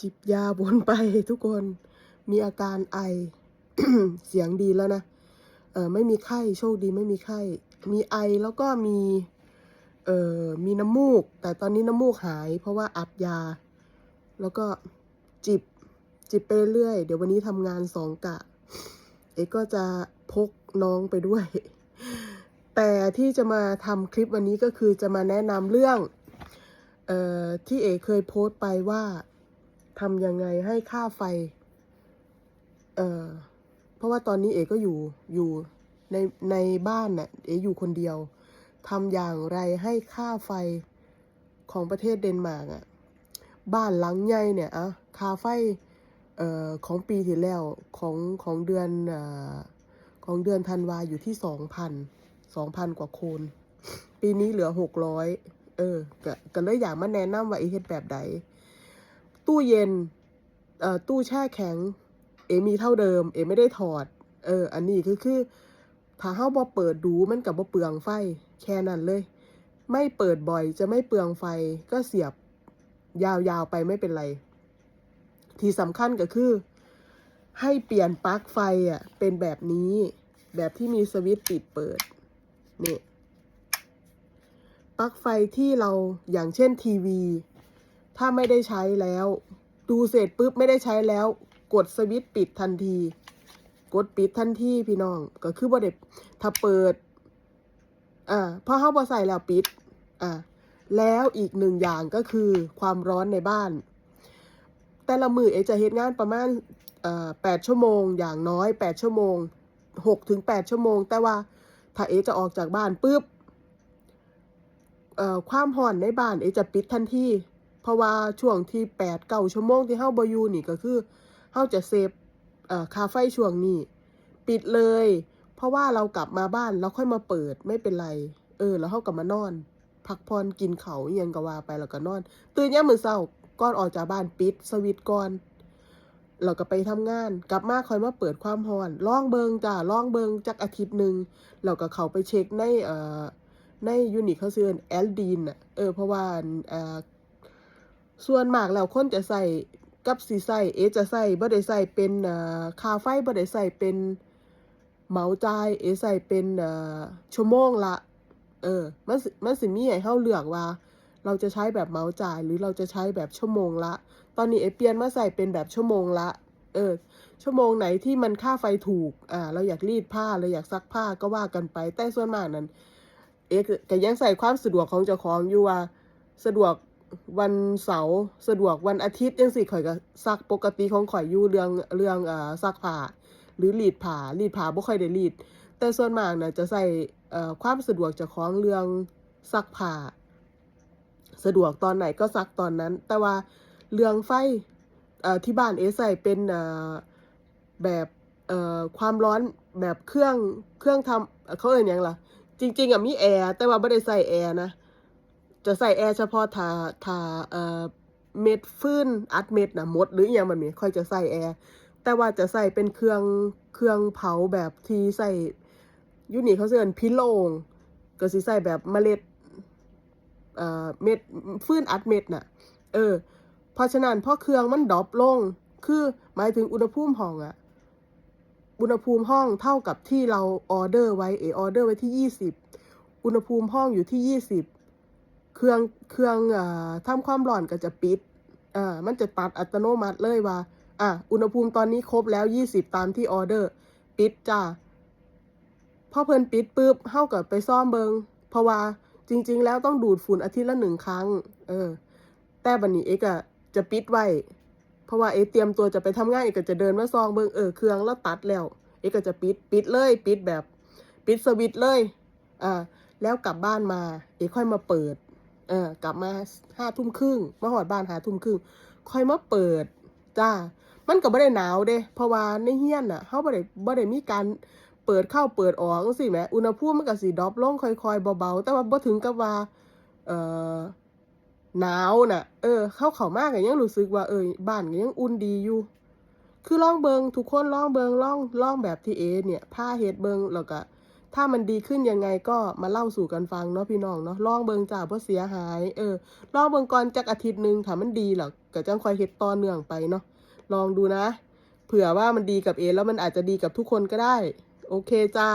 จิบยาบนไปทุกคนมีอาการไอ เสียงดีแล้วนะเออไม่มีไข้โชคดีไม่มีไข้ มีไอแล้วก็มีเออมีน้ำมูก แต่ตอนนี้น้ำมูกหาย เพราะว่าอัดยา แล้วก็จิบจิบไปเรื่อยเดี๋ยววันนี้ทำงานสองกะ เอกก็จะพกน้องไปด้วย แต่ที่จะมาทำคลิปวันนี้ก็คือจะมาแนะนำเรื่องเอ่อที่เอกเคยโพสต์ไปว่า ทำยังไงให้ค่าไฟ เอ่อ เพราะว่าตอนนี้เอกก็อยู่อยู่ในในบ้านน่ะ เออยู่คนเดียวทำอย่างไรให้ค่าไฟของประเทศเดนมาร์กอะ บ้านหลังใหญ่เนี่ยอะค่าไฟเอ่อของปีที่แล้วของของเดือนเอ่อของเดือนธันวาอยู่ที่สองพันสองพันกว่าโคน ปีนี้เหลือหกร้อยเออก็ก็เลยอยากมาแนะนำว่าไอเฮ็ดแบบใด ตู้เย็นเอ่อตู้แช่แข็ง เอมีเท่าเดิม เอไม่ได้ถอด เออ อันนี้คือคือถ้าเฮาบ่เปิดดูมันกับบ่เปลืองไฟ แค่นั้นเลย ไม่เปิดบ่อยจะไม่เปลืองไฟก็เสียบยาวๆไปไม่เป็นไร ที่สำคัญก็คือ ให้เปลี่ยนปลั๊กไฟอะเป็นแบบนี้ แบบที่มีสวิตช์ปิดเปิดนี่ปลั๊กไฟที่เราอย่างเช่นทีวี ถ้าไม่ได้ใช้แล้ว ดูเสร็จปุ๊บไม่ได้ใช้แล้ว กดสวิตช์ปิดทันที กดปิดทันทีพี่น้อง ก็คือบ่ได้ถ้าเปิด อ่าพอเฮาบ่ใส่แล้วปิด อ่าแล้วอีกหนึ่งอย่างก็คือความร้อนในบ้าน แต่ละมือเอจะเฮ็ดงานประมาณอ่อแปดชั่วโมง อย่างน้อยแปดชั่วโมงหกถึงแปดชั่วโมง แต่ว่าถ้าเอจะออกจากบ้านปุ๊บอ่อความห่อนในบ้านเอจะปิดทันที เพราะว่าช่วงที่แปดเก้าชั่วโมงที่เฮาบ่อยู่นี่ก็คือเฮาจะเซฟเอ่อคาไฟช่วงนี้ ปิดเลย เพราะว่าเรากลับมาบ้านแล้วค่อยมาเปิดไม่เป็นไร เออ แล้วเฮากลับมานอน พักผ่อนกินเขาวอิหยังก็ว่าไปแล้วก็นอน ตื่นยามมื้อเช้าก่อนออกจากบ้านปิดสวิตก่อนเราก็ไปทำงาน กลับมาค่อยมาเปิดความร้อนล่องเบิงจ้าล่องเบิงจักอาทิตย์หนึ่งเราก็เข้าไปเช็คในเอ่อในยูนิคเขาซื้อแอลดีนอะเออเพราะว่าเอ่อ ส่วนมากแล้วคนจะใส่กับสีใส่เอจะใส่บ่ได้ใส่เป็นคาไฟบ่ได้ใส่เป็นเหมาจ่ายเอใส่เป็นชั่วโมงละเออมันมันสิมีให้เฮาเลือกว่า เราจะใช้แบบเหมาจ่ายหรือเราจะใช้แบบชั่วโมงละ ตอนนี้เอเปลี่ยนมาใส่เป็นแบบชั่วโมงละ เออ ชั่วโมงไหนที่มันค่าไฟถูก อ่า เราอยากรีดผ้าเราอยากซักผ้าก็ว่ากันไป แต่ส่วนมากนั้น เอกก็ยังใส่ความสะดวกของเจ้าของอยู่ว่า สะดวก วันเสาร์สะดวกวันอาทิตย์ยังสิข่อยก็ซักปกติของข่อยอยู่เรื่องเรื่องเอ่าซักผ้าหรือรีดผ้ารีดผ้าบ่ค่อยได้รีด แต่ส่วนมากน่ะจะใส่เอ่อความสะดวกจากของเรื่องซักผ้าสะดวกตอนไหนก็ซักตอนนั้น แต่ว่าเรื่องไฟเอ่อที่บ้านเอใส่เป็นเอ่อแบบเอ่อความร้อนแบบเครื่องเครื่องทำเขาเอ่ยยังล่ะจริง ๆอะมีแอร์แต่ว่าไม่ได้ใส่แอร์นะ จะใส่แอร์เฉพาะถ้าถ้าเอ่อเม็ดฟื้นอัดเม็ดนะหมดหรืออย่างแบบนี้ค่อยจะใส่แอร์แต่ว่าจะใส่เป็นเครื่องเครื่องเผาแบบที่ใส่ยูนี่เขาเรียกพิโลงก็สิใส่แบบเมล็ดเอ่อเม็ดฟื้นอัดเม็ดน่ะ เออ เพราะฉะนั้นพอเครื่องมันดรอปลง คือหมายถึงอุณหภูมิห้องอะอุณหภูมิห้องเท่ากับที่เราออเดอร์ไว้เอออเดอร์ไว้ที่ยี่สิบอุณหภูมิห้องอยู่ที่ยี่สิบ เครื่องเครื่องอ่าทำความร้อนก็จะปิดอ่ามันจะตัดอัตโนมัติเลยว่าอะอุณหภูมิตอนนี้ครบแล้วยี่สิบตามที่ออเดอร์ ปิดจ้าพอเพิ่นปิดปุ๊บเฮากับไปซ่อมเบิงเพราะว่าจริง ๆ แล้วต้องดูดฝุ่นอาทิตย์ละหนึ่งครั้ง เออ แต่บัดนี้เอกอะจะปิดไว้ เพราะว่าเอกเตรียมตัวจะไปทำงานเอกจะเดินมาซองเบิงเออเครื่องแล้วตัดแล้ว เอกจะปิดปิดเลย ปิดแบบ ปิดสวิตช์เลย อ่า แล้วกลับบ้านมา เอกค่อยมาเปิด เออกลับมาห้าทุ่มครึ่งมาหอดบ้านหาทุ่มครึ่งค่อยมาเปิดจ้า มันก็บ่ได้หนาวเด้ เพราะว่าในเฮียนน่ะเฮาบ่ได้บ่ได้มีการเปิดเข้าเปิดออกจังซี่แมอุณหภูมิมันก็สิดรอปลงค่อยๆเบาๆแต่ว่าบ่ถึงกับว่า เอ่อหนาวน่ะ เออ เข้าเข้ามากยังรู้สึกว่าเออบ้านก็ยังอุ่นดีอยู่ คือลองเบิงทุกคนลองเบิงลองลองแบบที่เอเนี่ยผ้าเฮ็ดเบิงแล้วก็ ถ้ามันดีขึ้นยังไงก็มาเล่าสู่กันฟังเนาะพี่น้องเนาะลองเบิงจ้าเพราะเสียหาย เออลองเบิงก่อนจากอาทิตย์หนึ่งถ้ามันดีหรอกก็จังคอยเฮ็ดต่อเนื่องไปเนาะลองดูนะ เผื่อว่ามันดีกับเอแล้วมันอาจจะดีกับทุกคนก็ได้ โอเคจ้า